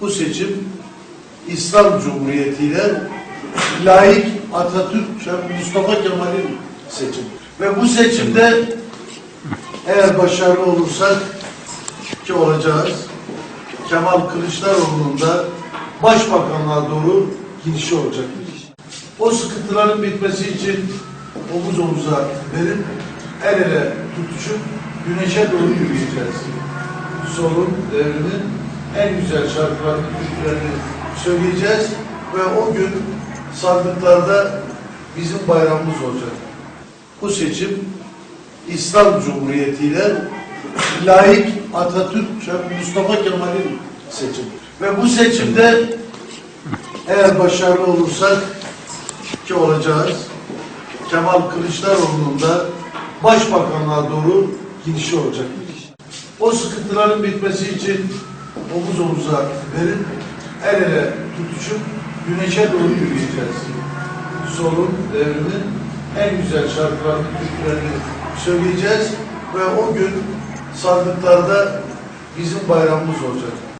Bu seçim İslam Cumhuriyeti ile laik Atatürk Mustafa Kemal'in seçimi. Ve bu seçimde eğer başarılı olursak ki olacağız, Kemal Kılıçdaroğlu'nun da başbakanlığa doğru gidişi olacaktır. O sıkıntıların bitmesi için omuz omuza verip el ele tutuşup güneşe doğru yürüyeceğiz. Sorun devrinin en güzel şarkılarını, türkülerini söyleyeceğiz ve o gün sandıklarda bizim bayramımız olacak. Bu seçim İslam Cumhuriyeti ile laik Atatürk Mustafa Kemal'in seçimi. Ve bu seçimde eğer başarılı olursak ki olacağız, Kemal Kılıçdaroğlu'nun da başbakanlığa doğru gidişi olacaktır. O sıkıntıların bitmesi için omuz omuza verip el ele tutuşup güneşe doğru yürüyeceğiz. Sorun devrinin en güzel şarkılarını, türkülerini söyleyeceğiz ve o gün sandıklarda bizim bayramımız olacak.